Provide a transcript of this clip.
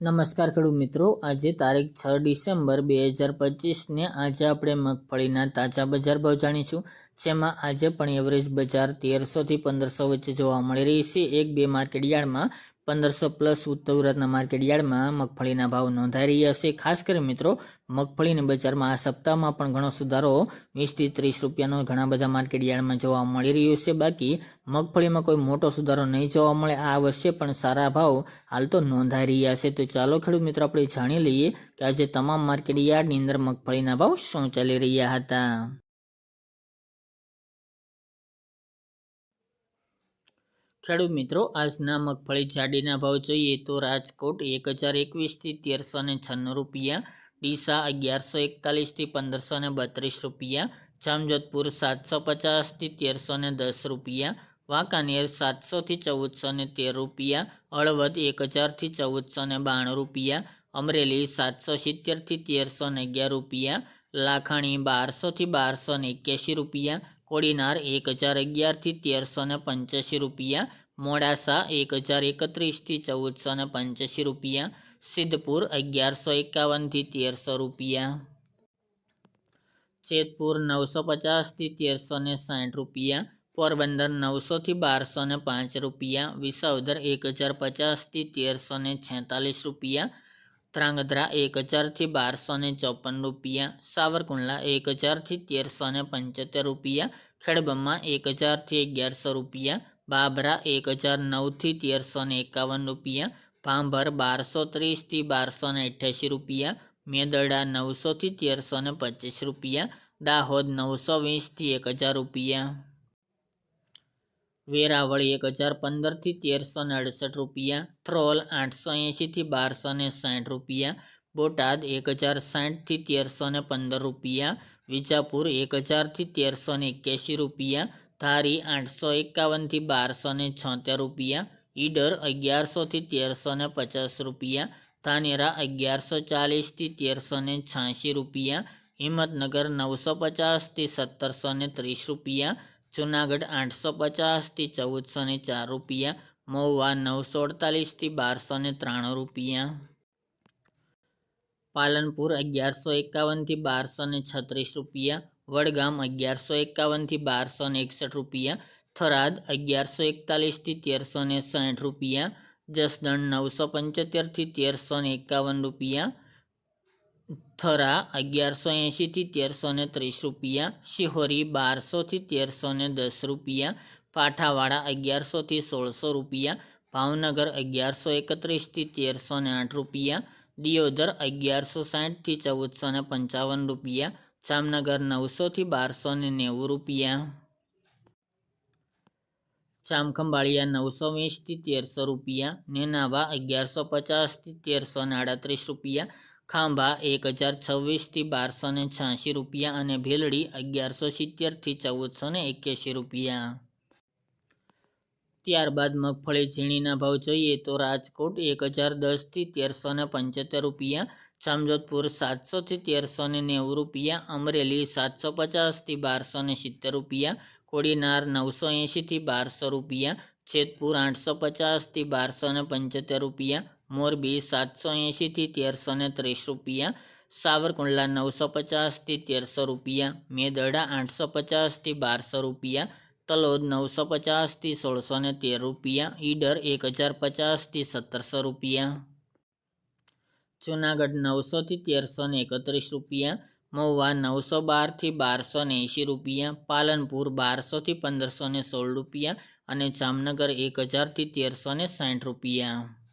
નમસ્કાર ખેડૂત મિત્રો, આજે તારીખ છ ડિસેમ્બર બે હજાર પચીસને આજે આપણે મગફળીના તાજા બજાર ભાવ જાણીશું, જેમાં આજે પણ એવરેજ બજાર તેરસોથી પંદરસો વચ્ચે જોવા મળી રહી છે. એક બે માર્કેટ યાર્ડમાં પંદરસો પ્લસ ઉત્તર ગુજરાતના માર્કેટ યાર્ડમાં મગફળીના ભાવ નોંધાઈ રહ્યા છે. ખાસ કરી મિત્રો, મગફળીના બજારમાં આ સપ્તાહમાં પણ ઘણો સુધારો, વીસથી ત્રીસ રૂપિયાનો ઘણા બધા માર્કેટ યાર્ડમાં જોવા મળી રહ્યો છે. બાકી મગફળીમાં કોઈ મોટો સુધારો નહીં જોવા મળે. આ વર્ષે પણ સારા ભાવ હાલ તો નોંધાઈ રહ્યા છે. તો ચાલો ખેડૂત મિત્રો, આપણે જાણી લઈએ કે આજે તમામ માર્કેટ યાર્ડની અંદર મગફળીના ભાવ શું ચાલી રહ્યા હતા. ખેડૂત મિત્રો, આજના મગફળી જાડીના ભાવ જોઈએ તો રાજકોટ એક હજાર એકવીસથી તેરસો ને છન્નું રૂપિયા, ડીસા અગિયારસો એકતાલીસથી પંદરસો ને બત્રીસ રૂપિયા, જામજોધપુર સાતસો પચાસથી તેરસો ને દસ રૂપિયા, વાંકાનેર સાતસોથી ચૌદસો ને તેર રૂપિયા, હળવદ એક હજારથી ચૌદસો ને બાણું રૂપિયા, અમરેલી સાતસો સિત્તેરથી તેરસો ને અગિયાર રૂપિયા, લાખાણી બારસોથી બારસો ને એક્યાસી રૂપિયા કોડીનાર એક હજાર અગિયારથી તેરસો ને પંચ્યાસી રૂપિયા, મોડાસા એક હજાર એકત્રીસથી ચૌદસો ને પંચ્યાસી રૂપિયા, સિદ્ધપુર અગિયારસો એકાવનથી તેરસો રૂપિયા. જેતપુર નવસો પચાસથી તેરસો ને સાઠ રૂપિયા, પોરબંદર નવસોથી બારસો ને પાંચ રૂપિયા, વિસાવદર એક હજાર પચાસથી તેરસો ને છેતાલીસ રૂપિયા ધ્રાંગધ્રા એક હજારથી બારસો ને ચોપન રૂપિયા, સાવરકુંડલા એક હજારથી તેરસો ને પંચોતેર રૂપિયા, ખેડબમાં એક હજારથી અગિયારસો રૂપિયા, બાબરા એક હજાર નવથી તેરસો ને એકાવન રૂપિયા, ભાંભર બારસો ત્રીસથી બારસો ને અઠ્યાસી રૂપિયા મેદડા નવસોથી તેરસો ને પચીસ રૂપિયા, દાહોદ નવસો વીસથી એક હજાર રૂપિયા. વેરાવળી એક હજાર પંદરથી તેરસો ને અડસઠ રૂપિયા થ્રોલ આઠસો એંશીથી બારસો ને સાઠ રૂપિયા, બોટાદ એક હજાર સાઠથી તેરસો ને પંદર રૂપિયા, વિજાપુર એક હજારથી તેરસો ને એક્યાસી રૂપિયા, ધારી આઠસો એકાવનથી બારસો ને છોતેર રૂપિયા, ઈડર અગિયારસોથી તેરસો ને પચાસ રૂપિયા, ધાનેરા અગિયારસો ચાલીસથી તેરસો ને છ્યાસી રૂપિયા, હિંમતનગર નવસો પચાસથી સત્તરસો ને ત્રીસ રૂપિયા જુનાગઢ આઠસો પચાસથી ચૌદસો ને ચાર રૂપિયા, મહુવા નવસો અડતાલીસથી બારસો ને ત્રાણું રૂપિયા. પાલનપુર અગિયારસો એકાવનથી બારસો ને છત્રીસ રૂપિયા, વડગામ અગિયારસો એકાવનથી બારસો ને એકસઠ રૂપિયા, થરાદ અગિયારસો એકતાલીસથી તેરસો ને સાઠ રૂપિયા, જસદણ નવસો પંચોતેરથી તેરસો ને એકાવન રૂપિયા થરા અગિયારસો એંશીથી તેરસો ને ત્રીસ રૂપિયા, શિહોરી બારસોથી તેરસો ને દસ રૂપિયા, પાઠાવાડા અગિયારસોથી સોળસો રૂપિયા, ભાવનગર અગિયારસો એકત્રીસથી તેરસો ને આઠ રૂપિયા, દિયોદર અગિયારસો સાઠથી ચૌદસો ને પંચાવન રૂપિયા, જામનગર નવસોથી બારસો ને નેવું રૂપિયા. ચામખંબાળિયા નવસો વીસથી તેરસો રૂપિયા, નેનાવા અગિયારસો પચાસથી તેરસો ને આડત્રીસ રૂપિયા ખાંભા એક હજાર છવ્વીસથી બારસો ને છ્યાસી રૂપિયા અને ભેલડી અગિયારસો સિત્તેરથી ચૌદસો ને એક્યાસી રૂપિયા. ત્યારબાદ મગફળી ઝીણીના ભાવ જોઈએ તો રાજકોટ એક હજાર દસથી તેરસો ને પંચોતેર રૂપિયા, જામજોધપુર સાતસોથી તેરસો ને નેવું રૂપિયા, અમરેલી સાતસો પચાસથી બારસો ને સિત્તેર રૂપિયા, કોડીનાર નવસો એંશીથી બારસો રૂપિયા, જેતપુર આઠસો પચાસથી બારસો ને પંચોતેર રૂપિયા મોરબી સાતસો એંશીથી તેરસો ને ત્રીસ રૂપિયા, સાવરકુંડલા નવસો પચાસથી તેરસો રૂપિયા મેદરડા આઠસો પચાસથી બારસો રૂપિયા, તલોદ નવસો પચાસથી સોળસો ને તેર રૂપિયા, ઈડર એક હજાર પચાસથી સત્તરસો રૂપિયા. જુનાગઢ નવસોથી તેરસો ને એકત્રીસ રૂપિયા, મહુવા નવસો બારથી બારસો ને એંશી રૂપિયા, પાલનપુર બારસોથી પંદરસો ને સોળ રૂપિયા અને જામનગર એક હજારથી તેરસો ને સાઠ રૂપિયા.